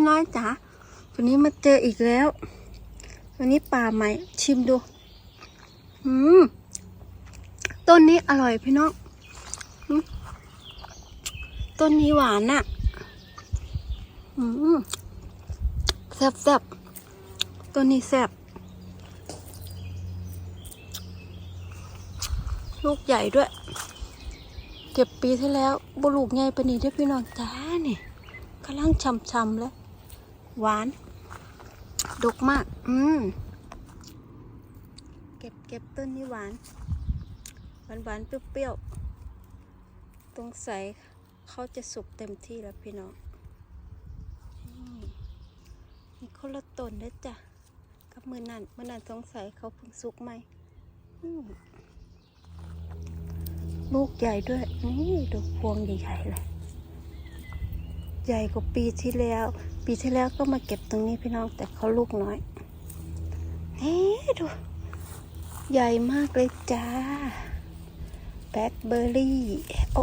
พี่น้อยจ๋าวันนี้มาเจออีกแล้ววันนี้ป่าใหม่ ชิมดูอืมต้นนี้อร่อยพี่น้องอต้นนี้หวานน่ะอืมแซ่บแซ่บต้นนี้แซ่บลูกใหญ่ด้วย เก็บปีที่แล้วบลูกใหญ่ปานนี้ได้พี่น้องจ้านี่กำลังช่ำๆแล้ว หวาน ดกมาก อืม เก็บเก็บต้นนี้หวาน หวานหวานเปรี้ยวๆ ตรงใสเขาจะสุกเต็มที่แล้วพี่น้องนี่คนละต้นนะจ้ะ กับมือนั่นมือนั่นสงสัยเขาเพิ่งสุกไหมมลูกใหญ่ด้วย นี่ดอกพวงใหญ่ๆเลย ใหญ่กว่าปีที่แล้วปีที่แล้วก็มาเก็บตรงนี้พี่น้องแต่เขาลูกน้อยเฮ้ดู ใหญ่มากเลยจ้าแบล็คเบอร์รี่ โอ้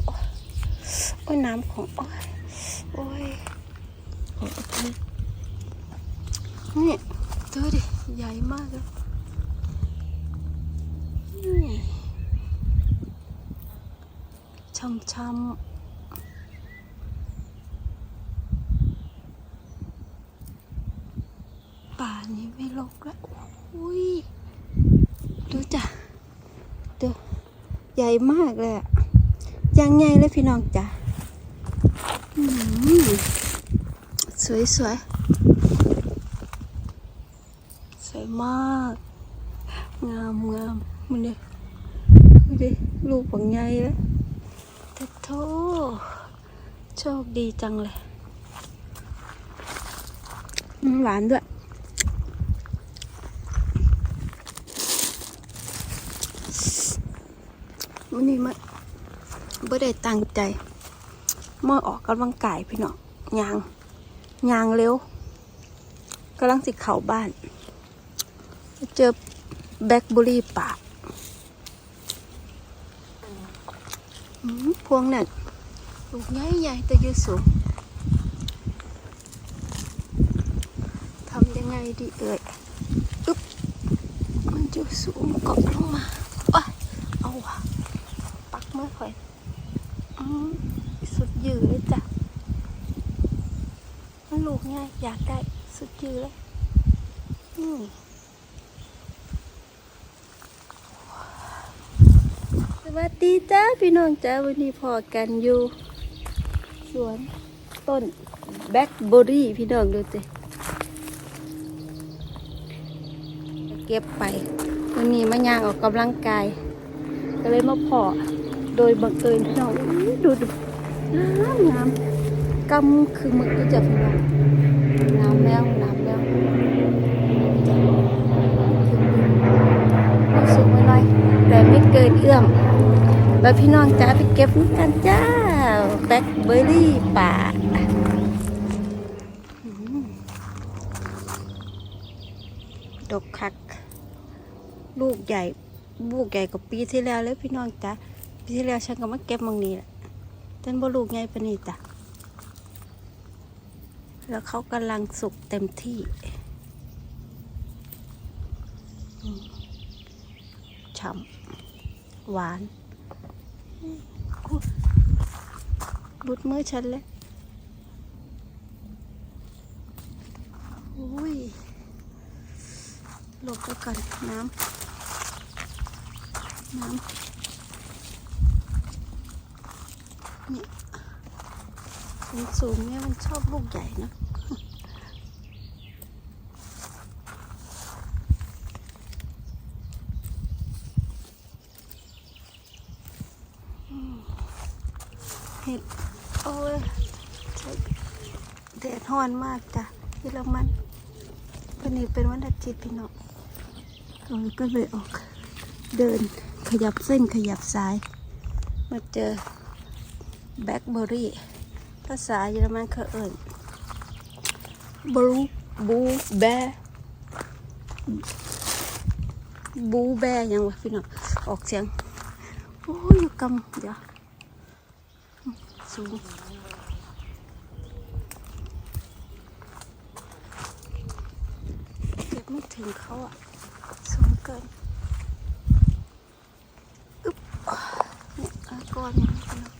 โอ้ยน้ำของ โอ้ยโอ้ยนี่ดูดิ ใหญ่มากเลยนี่ช้ำๆป่านี้ ไม่ลกแล้วอุ้ยดูจ้ะดูใหญ่มากเลยอะยังใหญ่เลยพี่น้องจ้ะสวยสวยสวยมาก งามงามมันดิมันดิลูกของใหญ่แล้วแต่โทโชคดีจังเลยหวานด้วย วันนี้มาไม่ได้ตั้งใจ เมื่อออกกำลังกายพี่น้องยางยางเร็วกำลังสิเข่าบ้าน เจอแบล็คเบอรี่ป่าพวงนั่นลูกใหญ่ใหญ่แต่ยืดสูงทำยังไงดีเอ่ยอึ๊บมันจะสูงเกาะลงมาโอ้ยเอาว่ะ มือข่อยอืมสุดยืดเลยจ้ะมันลูกง่ายอยากได้สุดยืดเลยอืมสวัสดีจ้าพี่น้องจ้าวันนี้พอกันอยู่สวนต้นแบล็คเบอรี่พี่น้องดูสิเก็บไปวันนี้มาย่างออกกำลังกาย ก็เลยมาเพอ โดยบังเอิญพี่น้องดูดูน้ำน้ำกำคือมึกก็จะพี่น้องน้ำแมวน้ำแมวสูงไว้หน่อยแต่ไม่เกินเอื้อมแล้วพี่น้องจ้าไปเก็บกันจ้าแบล็คเบอร์รี่ป่าอืมดกคัก ลูกใหญ่ ลูกใหญ่กว่าปีที่แล้วเลยพี่น้องจ้ะ ปีที่แล้วฉันก็มาเก็บมังนี้แหละจนบลูกใหญ่ปนนี้จ้ะแล้วเขากำลังสุกเต็มที่ ฉ่ำ หวาน บุดมือฉันเลยอุ้ยหลบไปก่อน น้ำ น้ำ นี่มันสูงเนี่ยมันชอบลูกใหญ่นะเห็ดโอ้ยแดดร้อนมากจ้ะที่เรามันวันนี้เป็นวันอาทิตย์พี่น้องเราก็เลยออก เดินขยับเส้นขยับสาย มาเจอ แบล็คเบอร์รี่ ภาษาเยอรมันเขาเอ่ยบลูบูแบบูแบยังวะพี่น้องออกเสียง โอ้ยกำเดี๋ยวสูงไม่ถึงเขาอะ สูงเกิน อึ๊บเนี่ยเอาก้อนอย่างนี้กันนะ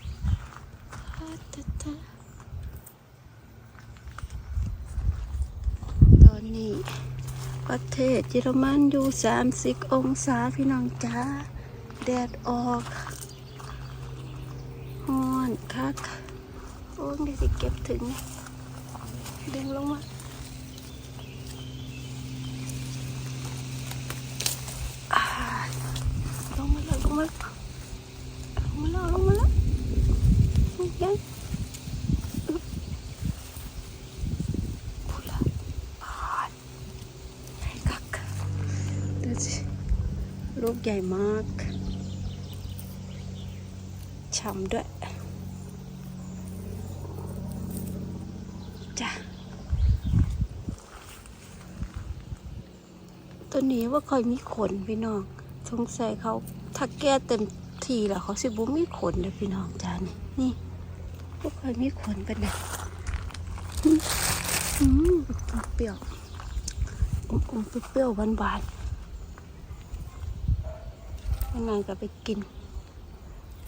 ฮะตะตะตอนนี้ ประ เทศเยอรมันอยู่30องศาพี่น้องจ้า แดดออกฮ้อนคัก โอ้ยเดี๋ยวสิเก็บถึง ดึงลงมาแล้วลงมาแล้วลงมาแล้วลงมาแล้วยังอึ๊บพูดละอ่านให้กักดูสิลูก ใหญ่มากช่ำด้วยจ้ะตัวนี้ว่าคอยมีขนพี่น้องสงสัยเขาถ้าแก้เต็มทีแล้วเขาสิบุมีขนเลยพี่น้องจ้านี่นี่ว่าคอยมีขนเป็นไงอืมเปรี้ยวอมๆเปรี้ยวหวานหวานๆ วันนั้นก็ไปกิน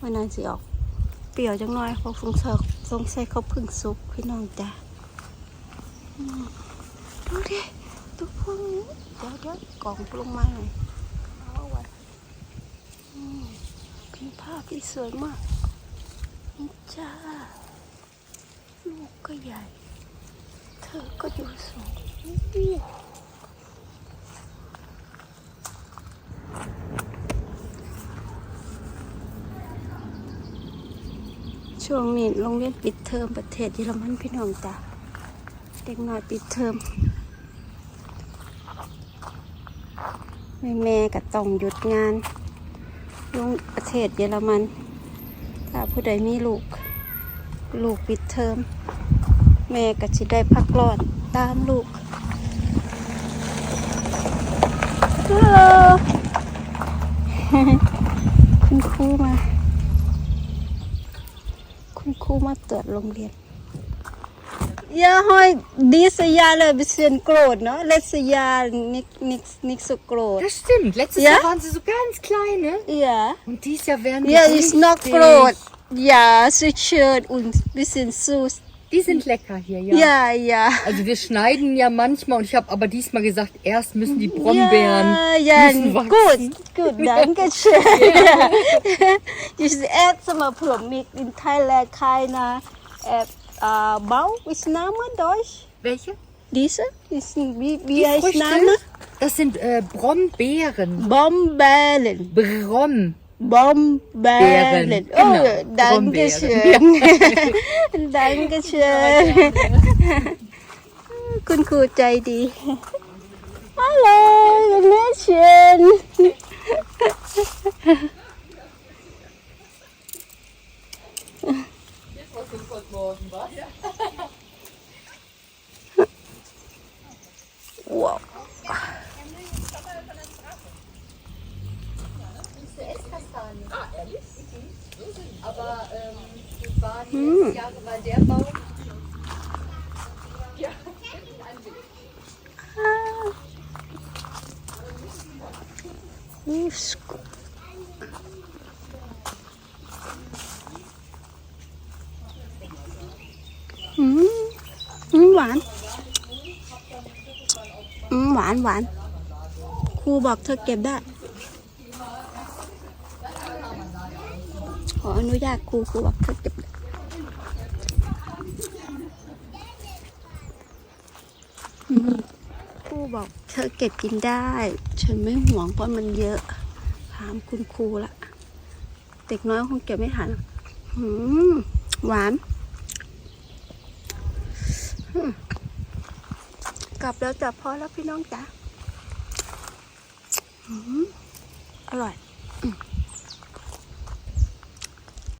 วันนั้นสิออกเปรี้ยวจังน่อยเพราะสงสัยสงสัยเขาพึ่งสุกพี่น้องจ้าดูดิตัวพวกนี้เดี๋ยวเดี๋ยวกล่องลงมาหน่อยเอาไว้เป็นภาพที่สวยมากนี่จ้าลูกก็ใหญ่ เธอก็ดูสว ช่วงนี้โรงเรียนปิดเทอมประเทศเยอรมันพี่น้องจ้ะเด็กน้อยปิดเทอมแม่แม่ก็ต้องหยุดงานลงประเทศเยอรมัน ถ้าผู้ใดมีลูก ลูกปิดเทอม แม่ก็จะได้พักร้อนตามลูกฮัลโหลคุณครูมา คุณครูมาตรวจโรงเรียน Ja, heute dieses Jahr ein bisschen groß, ne? Letztes Jahr nicht, nicht, nicht so groß. Das stimmt. Letztes Ja? Jahr waren sie so ganz kleine. Ja. Und dieses Jahr werden die Ja, ist noch richtig- groß. Ja, so schön und ein bisschen süß. Die sind lecker hier, ja. Ja, ja. Also wir schneiden ja manchmal und ich habe aber diesmal gesagt, erst müssen die Brombeeren Ja, ja, müssen wachsen. gut, gut, danke schön. Ist das erste Mal mich in Thailand keiner äh, äh, Bau. Ist Name Deutsch? Welche? Diese? Ist, wie wie Die heißt? Name? Das sind äh, Brombeeren. Bombeeren. Brom. Bombeeren. Beeren, Oh, genau, danke schön. danke schön. คุณครูใจดีฮัลโหลแม่เชนว้าว Aber ähm, das war die letzten Jahre war der Baum. Ooh, sc- อืมอืมหวาน อืม หวานหวาน ครูบอกเธอเก็บได้ ขออนุญาตครูครูบอกเธอเก็บได้ครูบอกเธอเก็บกินได้ ฉันไม่ห่วงเพราะมันเยอะ ถามคุณครูละเด็กน้อยคงเก็บไม่ทันหวาน กลับแล้วจ้ะพอแล้วพี่น้องจ้ะอร่อยอ